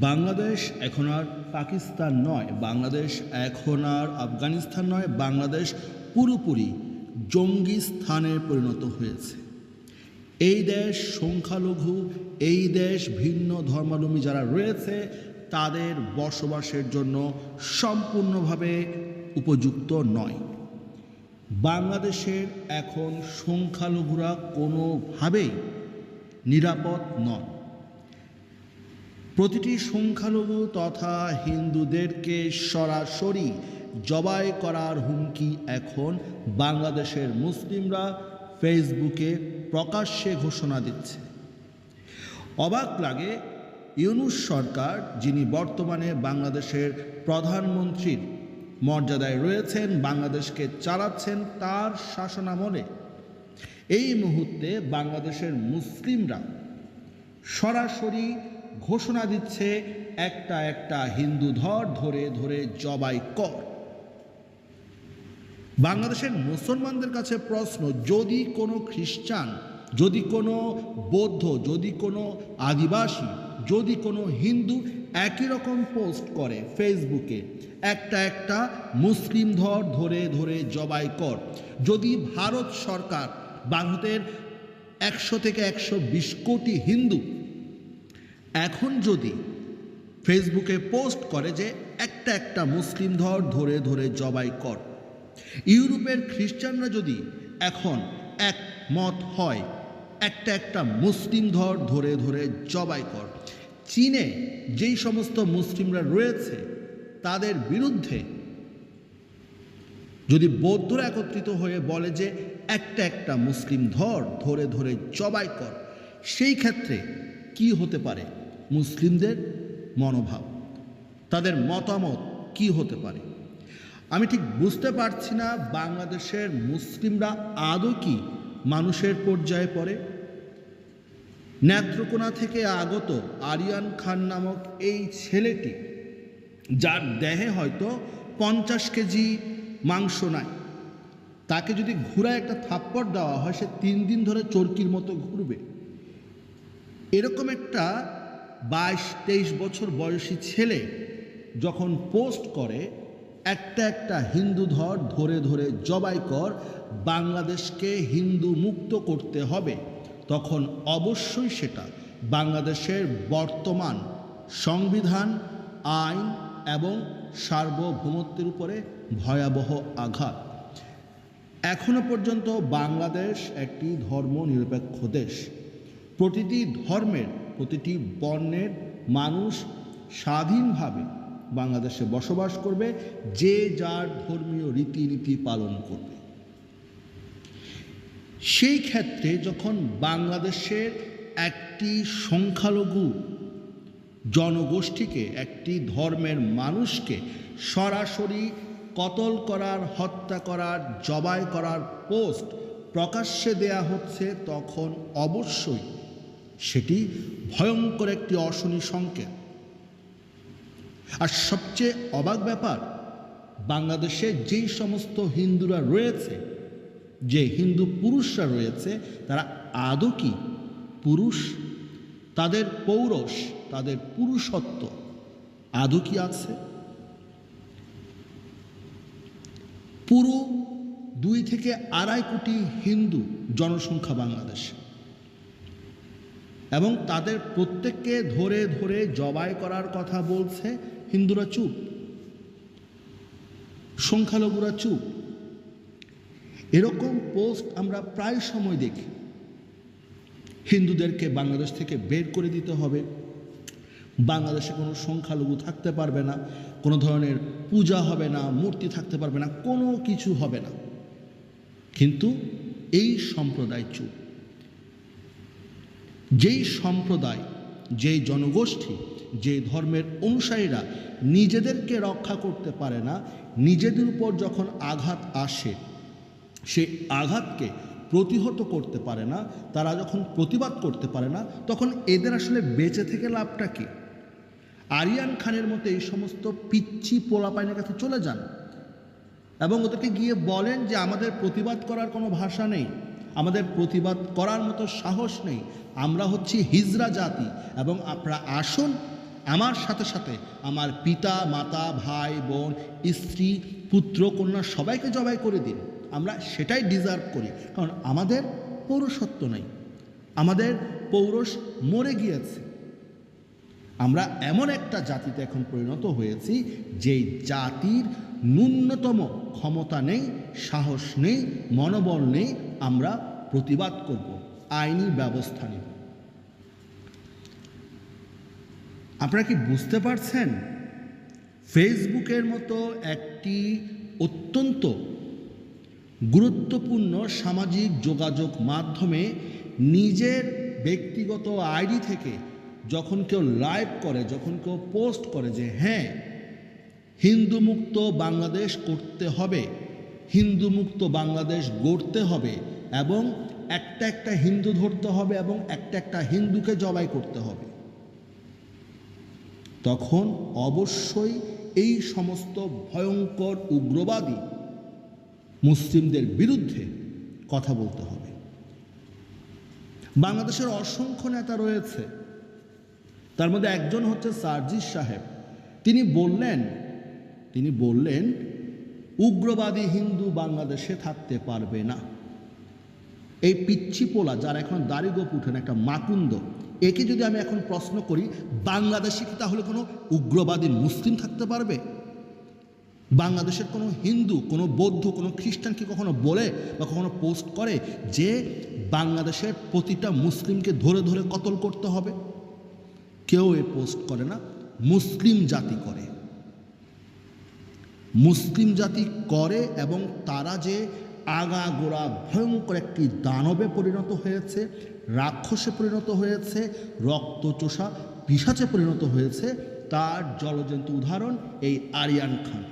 বাংলাদেশ এখন আর পাকিস্তান নয়, বাংলাদেশ এখন আর আফগানিস্তান নয়, বাংলাদেশ পুরোপুরি জঙ্গি স্থানে পরিণত হয়েছে। এই দেশ সংখ্যালঘু, এই দেশ ভিন্ন ধর্মাবলম্বী যারা রয়েছে, তাদের বসবাসের জন্য সম্পূর্ণভাবে উপযুক্ত নয়। বাংলাদেশের এখন সংখ্যালঘুরা কোনোভাবেই নিরাপদ নয় প্রতিটি সংখ্যালঘু তথা হিন্দুদেরকে সরাসরি জবাই করার হুমকি এখন বাংলাদেশের মুসলিমরা ফেসবুকে প্রকাশ্যে ঘোষণা দিচ্ছে। অবাক লাগে ইউনুস সরকার, যিনি বর্তমানে বাংলাদেশের প্রধানমন্ত্রীর মর্যাদায় রয়েছেন, বাংলাদেশকে চালাচ্ছেন তার শাসনামলে। এই মুহূর্তে বাংলাদেশের মুসলিমরা সরাসরি ঘোষণা দিচ্ছে, একটা একটা হিন্দু ধর ধরে ধরে জবাই কর। বাংলাদেশের মুসলমানদের কাছে প্রশ্ন, যদি কোনো খ্রিস্টান, যদি কোনো বৌদ্ধ, যদি কোনো আদিবাসী, যদি কোনো হিন্দু একই রকম পোস্ট করে ফেসবুকে, একটা একটা মুসলিম ধর ধরে ধরে জবাই কর। যদি ভারত সরকার, ভারতের একশো থেকে একশো বিশ কোটি হিন্দু এখন যদি ফেসবুকে পোস্ট করে যে একটা একটা মুসলিম ধর ধরে ধরে জবাই কর। ইউরোপের খ্রিস্টানরা যদি এখন একমত হয়, একটা একটা মুসলিম ধর ধরে ধরে জবাই কর। চীনে যেই সমস্ত মুসলিমরা রয়েছে, তাদের বিরুদ্ধে যদি বৌদ্ধরা একত্রিত হয়ে বলে যে একটা একটা মুসলিম ধর ধরে ধরে জবাই কর, সেই ক্ষেত্রে কি হতে পারে? মুসলিমদের মনোভাব, তাদের মতামত কি হতে পারে? আমি ঠিক বুঝতে পারছি না বাংলাদেশের মুসলিমরা আদৌ কি মানুষের পর্যায়ে পড়ে। নেত্রকোনা থেকে আগত আরিয়ান খান নামক এই ছেলেটি, যার দেহে হয়তো পঞ্চাশ কেজি মাংস নাই, তাকে যদি ঘুরায় একটা থাপ্পড় দেওয়া হয়, সে তিন দিন ধরে চরকির মতো ঘুরবে। এরকম একটা বাইশ, তেইশ বছর বয়সী ছেলে যখন পোস্ট করে, একটা একটা হিন্দু ধর ধরে ধরে জবাই কর, বাংলাদেশকে হিন্দু মুক্ত করতে হবে, তখন অবশ্যই সেটা বাংলাদেশের বর্তমান সংবিধান, আইন এবং সার্বভৌমত্বের উপরে ভয়াবহ আঘাত। এখনও পর্যন্ত বাংলাদেশ একটি ধর্ম নিরপেক্ষ দেশ। প্রতিটি ধর্মের প্রতিটি বর্ণের মানুষ স্বাধীনভাবে বাংলাদেশে বসবাস করবে, যে যার ধর্মীয় রীতিনীতি পালন করবে। সেই ক্ষেত্রে যখন বাংলাদেশের একটি সংখ্যালঘু জনগোষ্ঠীকে, একটি ধর্মের মানুষকে সরাসরি কতল করার, হত্যা করার, জবাই করার পোস্ট প্রকাশ্যে দেয়া হচ্ছে, তখন অবশ্যই সেটি ভয়ঙ্কর একটি অশনি সংকেত। আর সবচেয়ে অবাক ব্যাপার, বাংলাদেশে যেই সমস্ত হিন্দুরা রয়েছে, যে হিন্দু পুরুষরা রয়েছে, তারা আদৌ কি পুরুষ? তাদের পৌরষ, তাদের পুরুষত্ব আদৌ কি আছে? পুরো দুই থেকে আড়াই কোটি হিন্দু জনসংখ্যা বাংলাদেশে। এবং তাদের প্রত্যেককে ধরে ধরে জবাই করার কথা বলছে হিন্দুরা চুপ, সংখ্যালঘুরা চুপ। এরকম পোস্ট আমরা প্রায় সময় দেখি। হিন্দুদেরকে বাংলাদেশ থেকে বের করে দিতে হবে। বাংলাদেশে কোনো সংখ্যালঘু থাকতে পারবে না, কোনো ধরনের পূজা হবে না, মূর্তি থাকতে পারবে না, কোনো কিছু হবে না। কিন্তু এই সম্প্রদায় চুপ। যেই সম্প্রদায়, যেই জনগোষ্ঠী যে ধর্মের অনুসারীরা নিজেদেরকে রক্ষা করতে পারে না, নিজেদের উপর যখন আঘাত আসে, সেই আঘাতকে প্রতিহত করতে পারে না, তারা যখন প্রতিবাদ করতে পারে না, তখন এদের আসলে বেঁচে থেকে লাভটা কী? আরিয়ান খানের মতো এই সমস্ত পিচ্ছি পোলাপাইনের কাছে চলে যান এবং ওদেরকে গিয়ে বলেন যে, আমাদের প্রতিবাদ করার কোনো ভাষা নেই। আমাদের প্রতিবাদ করার মতো সাহস নেই। আমরা হচ্ছি হিজরা জাতি এবং আপনারা আসুন আমার সাথে সাথে আমার পিতা, মাতা, ভাই, বোন, স্ত্রী, পুত্র, কন্যা সবাইকে জবাই করে দিন। আমরা সেটাই ডিজার্ভ করি। কারণ আমাদের পৌরসত্ব নেই। আমাদের পৌরষ মরে গিয়েছে। আমরা এমন একটা জাতিতে এখন পরিণত হয়েছি, যেই জাতির ন্যূনতম ক্ষমতা নেই, সাহস নেই, মনোবল নেই আমরা প্রতিবাদ করব, আইনি ব্যবস্থা নেব। আপনারা কি বুঝতে পারছেন? ফেসবুকের মতো একটি অত্যন্ত গুরুত্বপূর্ণ সামাজিক যোগাযোগ মাধ্যমে নিজের ব্যক্তিগত আইডি থেকে যখন কেউ লাইভ করে, যখন কেউ পোস্ট করে যে হ্যাঁ হিন্দু মুক্ত বাংলাদেশ করতে হবে হিন্দু মুক্ত বাংলাদেশ গড়তে হবে এবং একটা একটা হিন্দু ধরতে হবে এবং একটা একটা হিন্দুকে জবাই করতে হবে। তখন অবশ্যই এই সমস্ত ভয়ঙ্কর উগ্রবাদী মুসলিমদের বিরুদ্ধে কথা বলতে হবে। বাংলাদেশের অসংখ্য নেতা রয়েছে। তার মধ্যে একজন হচ্ছে সার্জিস সাহেব। তিনি বললেন তিনি বললেন, উগ্রবাদী হিন্দু বাংলাদেশে থাকতে পারবে না। এই পিচ্ছি পোলা যার এখন দাড়িগোপ উঠেন একটা মাকুন্দ একে যদি আমি এখন প্রশ্ন করি, বাংলাদেশে কি তাহলে কোনো উগ্রবাদী মুসলিম থাকতে পারবে? বাংলাদেশের কোনো হিন্দু, কোনো বৌদ্ধ, কোনো খ্রিস্টান কি কখনো বলে বা কখনো পোস্ট করে যে বাংলাদেশের প্রতিটা মুসলিমকে ধরে ধরে কতল করতে হবে? কেউ এ পোস্ট করে না, মুসলিম জাতি করে। মুসলিম জাতি করে এবং তারা যে আগাগোড়া ভয়ঙ্কর একটি দানবে পরিণত হয়েছে, রাক্ষসে পরিণত হয়েছে, রক্তচোষা পিসাচে পরিণত হয়েছে, তার জলজন্ত উদাহরণ এই আরিয়ান খান।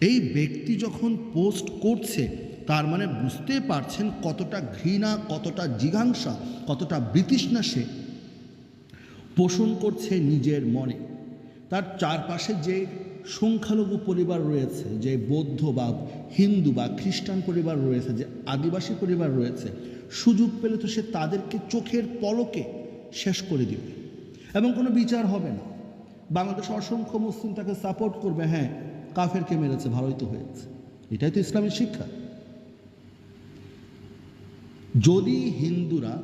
এই ব্যক্তি যখন পোস্ট করছে, তার মানে বুঝতে পারছেন কতটা ঘৃণা, কতটা জিঘাংসা, কতটা বিতৃষ্ণা সে। পোষণ করছে নিজের মনে। তার চারপাশে যে সংখ্যালঘু পরিবার রয়েছে, যে বৌদ্ধ বা হিন্দু বা খ্রিস্টান পরিবার রয়েছে, যে আদিবাসী পরিবার রয়েছে, সুযোগ পেলে তো সে তাদেরকে চোখের পলকে শেষ করে দিবে। এবং কোনো বিচার হবে না। বাংলাদেশ অসংখ্য মুসলিম তাকে সাপোর্ট করবে। হ্যাঁ কাফেরকে মেরেছে, ভালোই তো হয়েছে। এটাই তো ইসলামের শিক্ষা। যদি হিন্দুরা,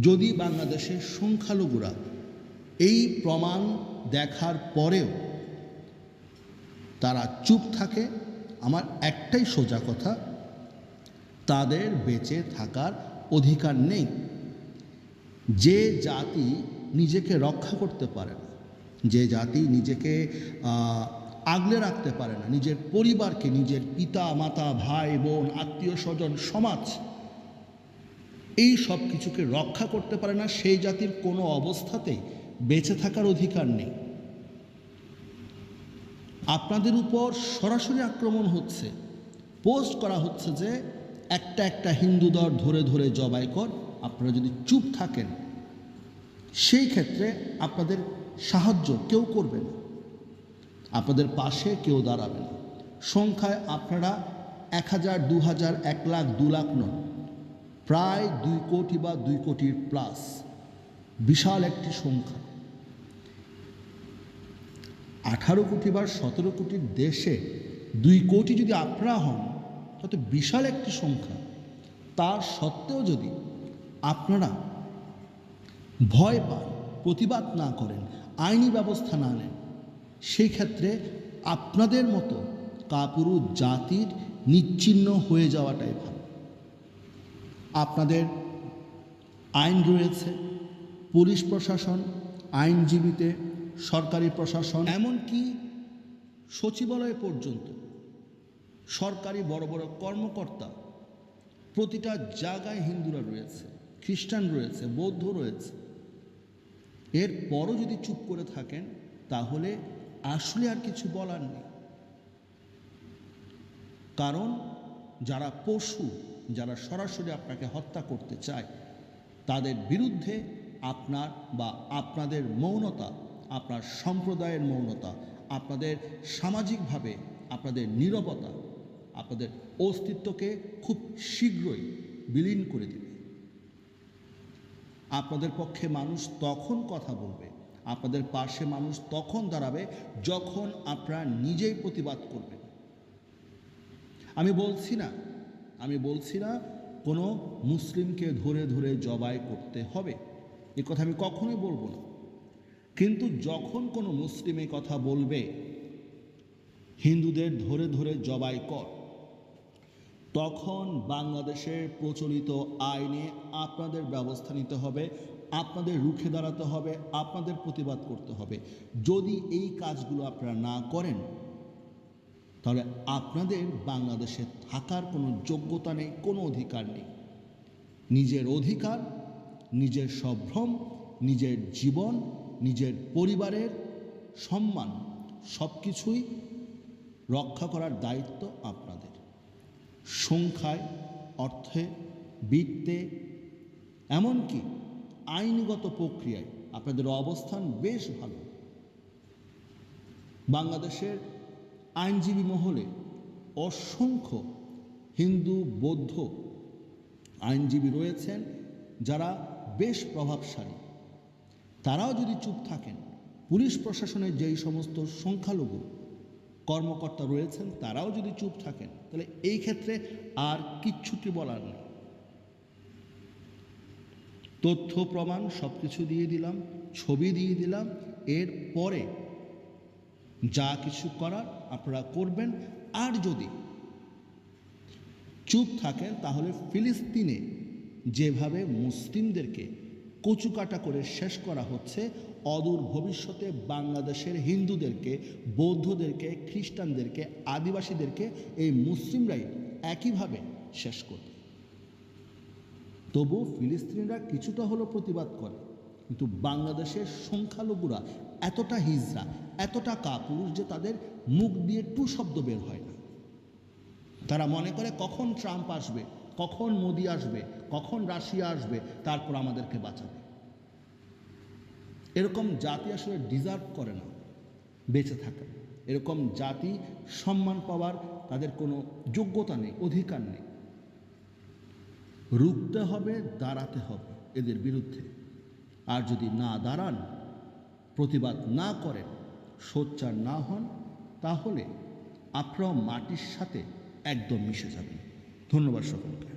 যদি বাংলাদেশের সংখ্যালঘুরা এই প্রমাণ দেখার পরেও তারা চুপ থাকে, আমার একটাই সোজা কথা, তাদের বেঁচে থাকার অধিকার নেই। যে জাতি নিজেকে রক্ষা করতে পারে না, যে জাতি নিজেকে আগলে রাখতে পারে না, নিজের পরিবারকে, নিজের পিতা, মাতা, ভাই, বোন, আত্মীয় স্বজন, সমাজ, এই সব কিছুকে রক্ষা করতে পারে না, সেই জাতির কোনো অবস্থাতেই বেঁচে থাকার অধিকার নেই। আপনাদের উপর সরাসরি আক্রমণ হচ্ছে। পোস্ট করা হচ্ছে যে একটা একটা হিন্দু দর ধরে ধরে জবাই কর, আপনারা যদি চুপ থাকেন, সেই ক্ষেত্রে আপনাদের সাহায্য কেউ করবে না। আপনাদের পাশে কেউ দাঁড়াবে না। সংখ্যায় আপনারা এক হাজার, দু হাজার, এক লাখ, দু লাখ নন, প্রায় দুই কোটি বা দুই কোটির প্লাস বিশাল একটি সংখ্যা। আঠারো কোটি বা সতেরো কোটির দেশে দুই কোটি যদি আপনারা হন, তত বিশাল একটি সংখ্যা। তার সত্ত্বেও যদি আপনারা ভয় পান, প্রতিবাদ না করেন, আইনি ব্যবস্থা না নেন, সেই ক্ষেত্রে আপনাদের মতো কাপুরু জাতির নিচ্ছিন্ন হয়ে যাওয়াটাই ভালো। আপনাদের আইন রয়েছে, পুলিশ প্রশাসন, আইনজীবীতে সরকারি প্রশাসন, এমনকি সচিবালয় পর্যন্ত। সরকারি বড় বড় কর্মকর্তা, প্রতিটা জায়গায় হিন্দুরা রয়েছে, খ্রিস্টান রয়েছে, বৌদ্ধ রয়েছে। এর পরও যদি চুপ করে থাকেন, তাহলে আসলে আর কিছু বলার নেই। কারণ যারা পশু, যারা সরাসরি আপনাকে হত্যা করতে চায়, তাদের বিরুদ্ধে আপনার বা আপনাদের মৌনতা আপনার সম্প্রদায়ের মৌনতা, আপনাদের সামাজিকভাবে আপনাদের নীরবতা, আপনাদের অস্তিত্বকে খুব শীঘ্রই বিলীন করে দেবে। আপনাদের পক্ষে মানুষ তখন কথা বলবে, আপনাদের পাশে মানুষ তখন দাঁড়াবে যখন আপনারা নিজেই প্রতিবাদ করবেন। আমি বলছি না, আমি বলছি না কোনো মুসলিমকে ধরে ধরে জবাই করতে হবে, এ কথা আমি কখনোই বলব না। কিন্তু যখন কোনো মুসলিম কথা বলবে, হিন্দুদের ধরে ধরে জবাই কর। তখন বাংলাদেশের প্রচলিত আইনে আপনাদের ব্যবস্থা নিতে হবে, আপনাদের রুখে দাঁড়াতে হবে, আপনাদের প্রতিবাদ করতে হবে। যদি এই কাজগুলো আপনারা না করেন, তাহলে আপনাদের বাংলাদেশে থাকার কোনো যোগ্যতা নেই, কোনো অধিকার নেই। নিজের অধিকার, নিজের সম্ভ্রম নিজের জীবন নিজের পরিবারের সম্মান সব কিছুই রক্ষা করার দায়িত্ব আপনাদের। সংখ্যায়, অর্থে, বৃত্তে, এমনকি আইনগত প্রক্রিয়ায় আপনাদের অবস্থান বেশ ভালো। বাংলাদেশের আইনজীবী মহলে অসংখ্য হিন্দু, বৌদ্ধ আইনজীবী রয়েছেন যারা বেশ প্রভাবশালী। তারাও যদি চুপ থাকেন, পুলিশ প্রশাসনের যেই সমস্ত সংখ্যালঘু কর্মকর্তা রয়েছেন, তারাও যদি চুপ থাকেন, তাহলে এই ক্ষেত্রে আর কিচ্ছুটি বলার নেই। তথ্য প্রমাণ সব কিছু দিয়ে দিলাম, ছবি দিয়ে দিলাম এর পরে যা কিছু করার আপনারা করবেন। আর যদি চুপ থাকেন, তাহলে ফিলিস্তিনে যেভাবে মুসলিমদেরকে কচুকাটা করে শেষ করা হচ্ছে অদূর ভবিষ্যতে বাংলাদেশের হিন্দুদেরকে, বৌদ্ধদেরকে, খ্রিস্টানদেরকে, আদিবাসীদেরকে এই মুসলিমরাই একইভাবে শেষ করবে। তবু ফিলিস্তিনিরা কিছুটা হলো প্রতিবাদ করে, কিন্তু বাংলাদেশের সংখ্যালঘুরা এতটা হিজড়া, এতটা কাপুরুষ যে তাদের মুখ দিয়ে টু শব্দ বের হয় না। তারা মনে করে কখন ট্রাম্প আসবে কখন মোদি আসবে, কখন রাশিয়া আসবে, তারপর আমাদেরকে বাঁচাবে। এরকম জাতি আসলে ডিজার্ভ করে না, বেঁচে থাকা এরকম জাতি সম্মান পাওয়ার তাদের কোনো যোগ্যতা নেই, অধিকার নেই। রুখতে হবে, দাঁড়াতে হবে এদের বিরুদ্ধে। আর যদি না দাঁড়ান, প্রতিবাদ না করেন, সোচ্চার না হন, তাহলে আপনারাও মাটির সাথে একদম মিশে যাবেন। ধন্যবাদ সকলকে।